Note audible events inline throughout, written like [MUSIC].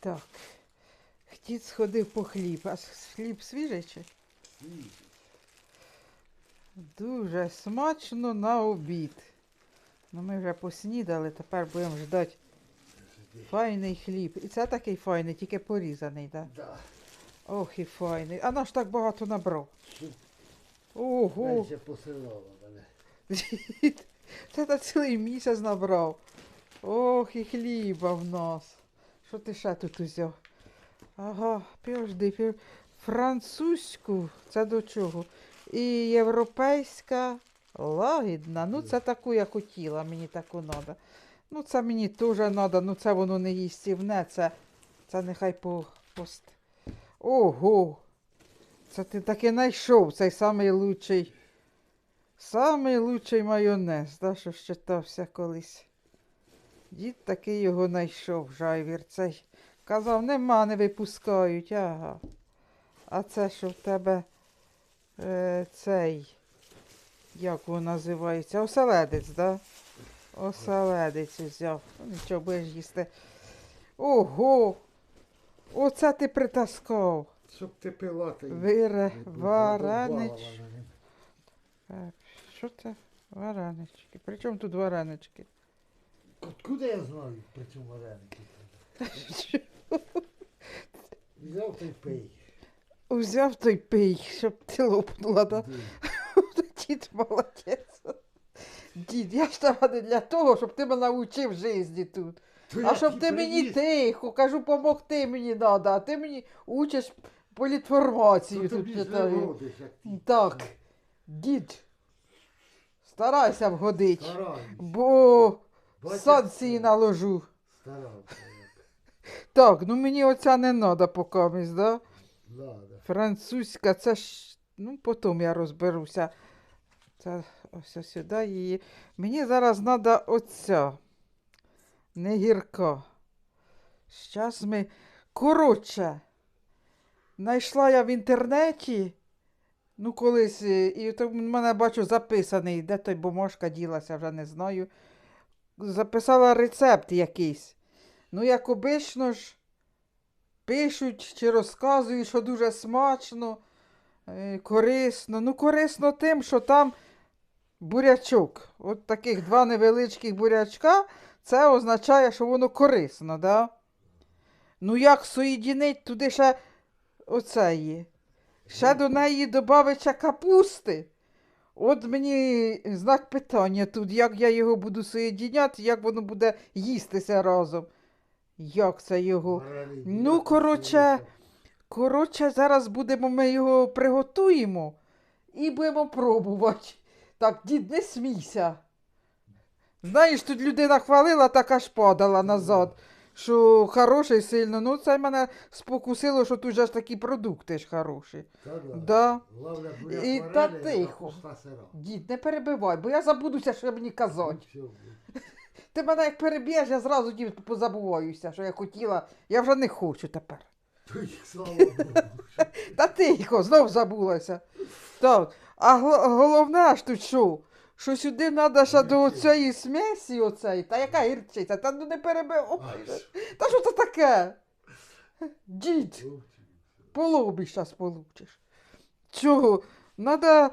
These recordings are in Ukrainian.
Так. Хтіт сходив по хліб. А хліб свіжий чи? Дуже смачно на обід. Ну, ми вже поснідали, тепер будемо ждати файний хліб. І це такий файний, тільки порізаний, так? Да? Да. Ох і файний. А наш так багато набрав. [LAUGHS] Ого! Менше посилала мене. [LAUGHS] Це на цілий місяць набрав. Ох, і хліба в нас. Що ти ще тут узяв? Ага, півжди, пів... французьку. Це до чого? І європейська лагідна. Ну, це таку я хотіла, мені таку треба. Ну, це мені теж треба, ну це воно не їстівне, це, це нехай по, пост. Ого! Це ти таки знайшов цей самий лучший. Самий лучший майонез, да, що щитався колись. Дід таки його знайшов, жайвір цей. Казав, нема, не випускають, ага. А це що в тебе е, цей, як воно називається? Оселедець, да? Оселедець взяв. Ну, Нічого будеш їсти. Ого! Оце ти притаскав. Щоб ти пила, ти Вире, варенич. варенич. Так, що це? Варенички. При чому тут варенички? Откуда я знаю про цю вареники? Взяв той пий. Взяв той пий, щоб ти лопнула, да? Дід молодець. Дід, я ж тебе не для того, щоб ти мене навчив житті тут. То А щоб ти мені приніс. тихо, кажу, помогти мені треба, а ти мені учиш політформацію То тут тобі читаю. родиш, як ти. Так, дід, старайся вгодить, Стараюсь. бо санкції наложу. Старався. Так, ну мені оця не треба покамість, да? Французька, це ж. Ну, потім я розберуся. Це ось сюди її. Мені зараз треба оця. Не гірка. Щас ми. Коротше. Знайшла я в інтернеті. Ну, колись, і в мене бачу записаний, де той бумажка ділася, вже не знаю. Записала рецепт якийсь. Ну, як обично ж, пишуть чи розказують, що дуже смачно, е, корисно. Ну, корисно тим, що там бурячок. От таких два невеличких бурячка, це означає, що воно корисно, да? Ну, як соєдінить туди ще оце є. Ще до неї додавиться капусти. От мені знак питання тут, як я його буду соєдіняти, як воно буде їстися разом. Як це його? Ну, коротше. Коротше, зараз будемо, ми його приготуємо і будемо пробувати. Так, дід, не смійся. Знаєш, тут людина хвалила, так аж падала назад. Що хороший сильно. Ну, це мене спокусило, що тут же ж такі продукти ж хороші. Та да. І та тихо. капуста сира. Дід, не перебивай, бо я забудуся, що мені казати. Все. [LAUGHS] Ти мене як переб'єш, я зразу дід позабуваюся, що я хотіла. Я вже не хочу тепер. То слава Богу. Та тихо, знов забулася. Так, а головне ж тут що? Що сюди треба ще до оцієї смесі оцеї. Та яка гірчиця? Та ну не перебивай. Ай, Та що це таке? Дід, хлопці. по лобі зараз получиш. Чого? Надо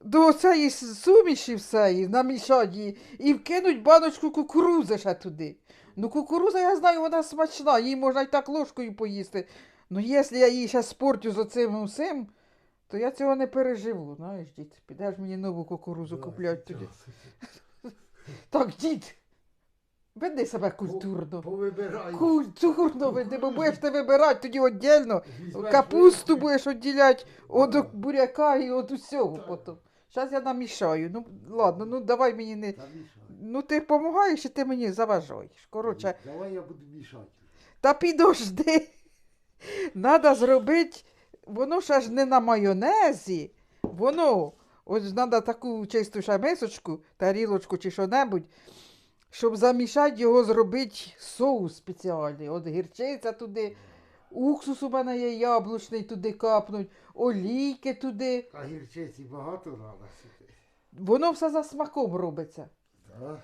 до оцеї суміші всеї намішати її і вкинуть баночку кукурузи ще туди. Ну, кукуруза, я знаю, вона смачна, її можна і так ложкою поїсти. Ну, якщо я її ще спортю з оцим усім, то я цього не переживу. Знаєш, дід, підеш мені нову кукурузу Да, купляти туди. Так, дід, веди себе культурно. Повибирай. Культурно веди, бо будеш ти вибирати тоді віддільно. Візьмеш Капусту будеш відділяти від буряка і від усього Так. потім. Зараз я намішаю. Ну, ладно, ну давай мені не. Та мішай. Ну ти допомагаєш, і ти мені заважаєш. Коротше, Давай я буду мішати. та підожди. Надо зробити. Воно ще ж не на майонезі. Воно. Ось треба таку чисту ще мисочку, тарілочку чи що-небудь, щоб замішати його, зробити соус спеціальний. От гірчиця туди, уксус у мене є яблучний туди капнуть, олійки туди. А гірчиці багато треба. Воно все за смаком робиться. Так,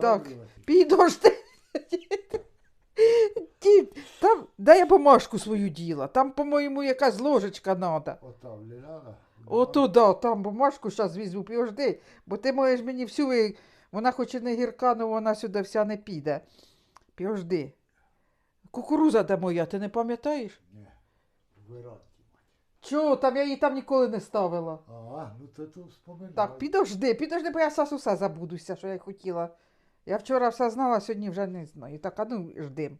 Так. Підожди. Дід, там Дай я бумажку свою діла. Там, по-моєму, якась ложечка треба. Отам не. Ото да, там бумажку зараз візьму, підожди, бо ти можеш мені всю. Вона хоч і не гірка, але вона сюди вся не піде. Підожди. Кукуруза де моя, ти не пам'ятаєш? Ні. Виранки. Чого? Там я її там ніколи не ставила. А, ну то то вспоминай. Так, підожди, підожди, бо я зараз усе забудуся, що я хотіла. Я вчора все знала, сьогодні вже не знаю. Так, а ну ждим.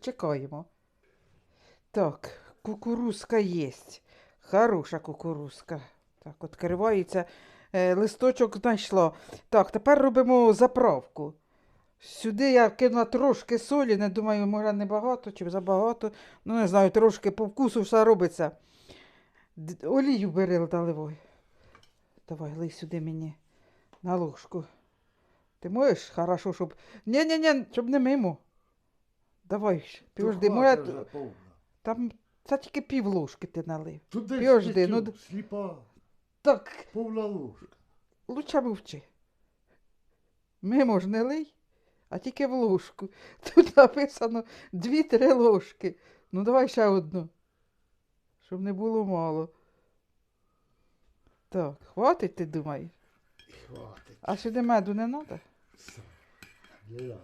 Чекаємо. Так, кукурузка є. Хороша кукурузка. Так, відкривається. Е, листочок знайшла. Так, тепер робимо заправку. Сюди я кинула трошки солі, не думаю, може небагато чи забагато. Ну, не знаю, трошки по вкусу все робиться. Олію бери наливай. Давай, лий сюди мені на ложку. Ти можеш? Хорошо, щоб. Ні-ні-ні, щоб не мимо. Давай, ж, То підожди, моя... там це тільки пів ложки ти налив. Десь Підожди, скільки? ну д- сліпа, Так, повна ложка. лучше мовчи. Мимо ж не лий, а тільки в ложку. [LAUGHS] Тут написано дві-три ложки. Ну давай ще одну. Щоб не було мало. Так, хватить, ти думаєш? Хватить. А сюди меду не треба? Все. Не надо.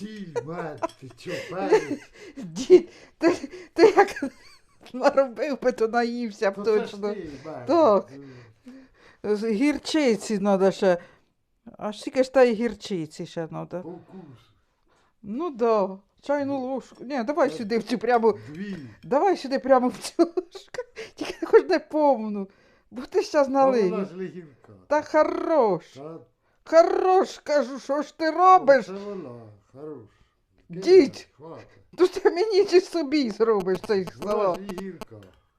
Сіль, мед, ти чо, перець? Дід, ти, ти як наробив би, то наївся б То точно. Так. Ну, З Гірчиці треба ще. А скільки ж та й гірчиці ще треба. По. Ну да. Чайну ложку. Ні, давай сюди в цю прямо. Дві. Давай сюди прямо в цю ложку. [LAUGHS] Тільки хоч не повну. Бо ти зараз налив. Та хорош. Та Хорош, кажу, що ж ти робиш? Це вона, хорош. Дідь! То ти мені чи собі зробиш цей Вона ж легінка.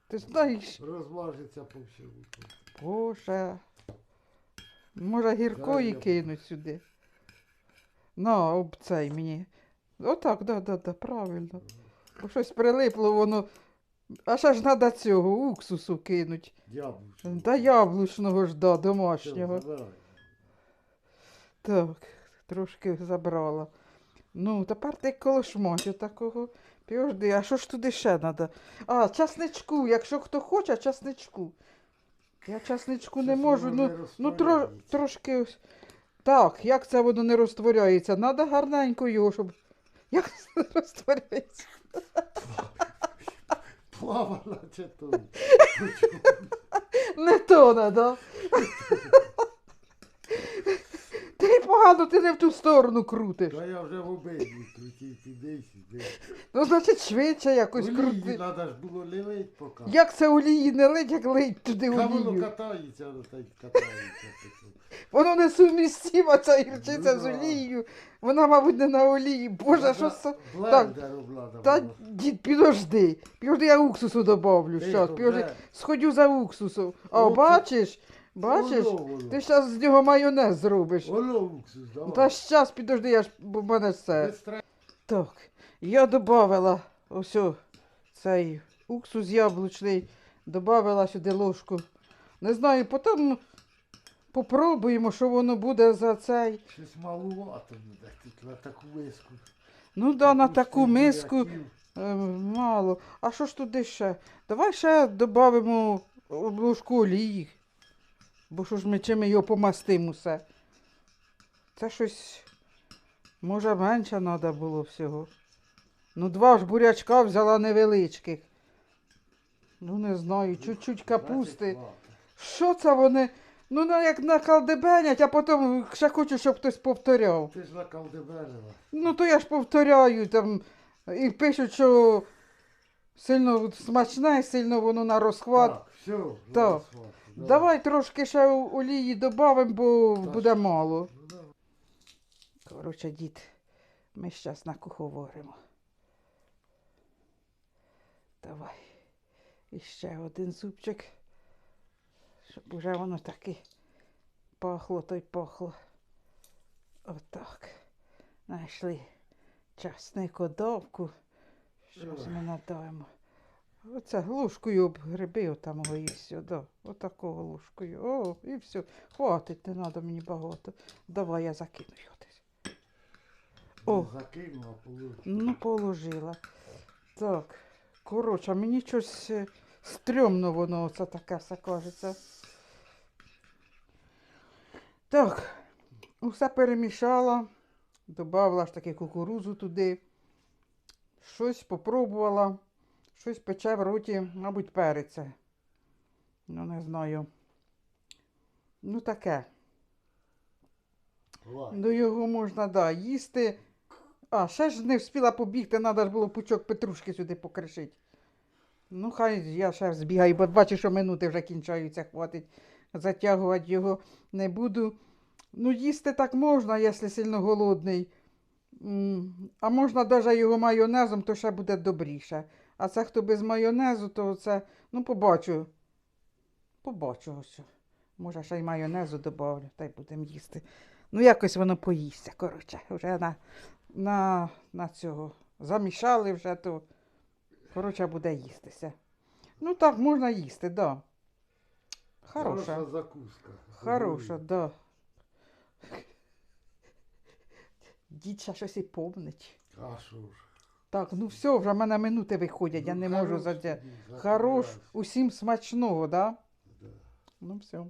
Ти знаєш. Розмажеться по всьому. Боже. Може гіркої я- кинуть сюди. На, об цей мені. Отак, да, да, да, правильно. Бо щось прилипло, воно. А ще ж треба цього уксусу кинуть. Яблучко. Та яблучного ж, да, Все, домашнього. забирай. Так, трошки забрала. Ну, тепер ти колошматю такого. Підожди, а що ж туди ще треба? А, часничку, якщо хто хоче, часничку. Я часничку не можу, ну, не ну тро, трошки. ось- Так, як це воно не розтворяється? Треба гарненько його, щоб. Як це не розтворяється? Плава, наче той. [LAUGHS] Не то надо. Ти погано, ти не в ту сторону крутиш. Та я вже в обидві крутів туди сюди. Ну, значить, швидше якось Олії крути. треба ж було лилить поки. Як це олії не лить, як лить туди Та воно олію? катається, воно так катається. Воно не сумістимо, ця гірчиця Ну, з да. олією. Вона, мабуть, не на олії. Боже, що це? Блендером надо Та дід, підожди. Підожди, я уксусу добавлю. Тихо, Щас, підожди. вже. Сходю за уксусом. А, Уксус. бачиш? Бачиш? Воно. Ти зараз з нього майонез зробиш. Воно уксус, давай. Та щас, підожди, я ж бо в мене все. Так, я додавала ось цей уксус яблучний, додавала сюди ложку. Не знаю, потім попробуємо, що воно буде за цей. Щось малувато буде тут на таку миску. Ну да, на таку миску буряків. е, мало. А що ж туди ще? Давай ще додамо ложку олії. Бо що ж ми чим його помастимо усе. Це щось, може, менше треба було всього. Ну, два ж бурячка взяла невеличких. Ну, не знаю, чуть-чуть капусти. Що це вони? Ну, на- як накалдебенять, а потім ще хочу, щоб хтось повторяв. Ти ж накалдеберила. Ну, то я ж повторяю там і пишуть, що сильно смачне, сильно воно на розхват. Так, все. Так. Давай трошки ще олії додамо, бо буде мало. Ну. Коротше, дід, ми зараз накуховоримо. Давай. І ще один зубчик. Щоб уже воно таки пахло, то й пахло. Отак. Знайшли часникодовку. Щось ми надаємо. Оце ложкою об гриби отамого і все. Да. Отакого ложкою. О, і все. Хватить, не треба мені багато. Давай я закину його десь. О. Не закинув, а положив. Ну, положила. Так. Коротше, мені щось е, стрьомно воно оце таке все кажеться. Так, усе перемішала, додавала ж таки кукурузу туди. Щось попробувала, щось пече в роті, мабуть, переця. Ну, не знаю. Ну, таке. Лай. Ну, його можна, да, їсти. А, ще ж не встигла побігти, треба ж було пучок петрушки сюди покришити. Ну, хай я ще збігаю, бо бачу, що минути вже кінчаються, хватить. Затягувати його не буду. Ну, їсти так можна, якщо сильно голодний. А можна навіть його майонезом, то ще буде добріше. А це хто без майонезу, то це, ну, побачу. Побачу ось. Може, ще й майонезу додавлю, та й будемо їсти. Ну, якось воно поїсться, коротше. Вже на, на, на цього замішали вже, то коротше буде їстися. Ну так, можна їсти, да. Хороша. Хороша закуска. Хороша, да. Дід ще щось і помнить. А що ж? Так, ну все, вже в мене минути виходять, я Ну, не можу задя. тобі, Хорош, усім смачного, да? Да. Ну все.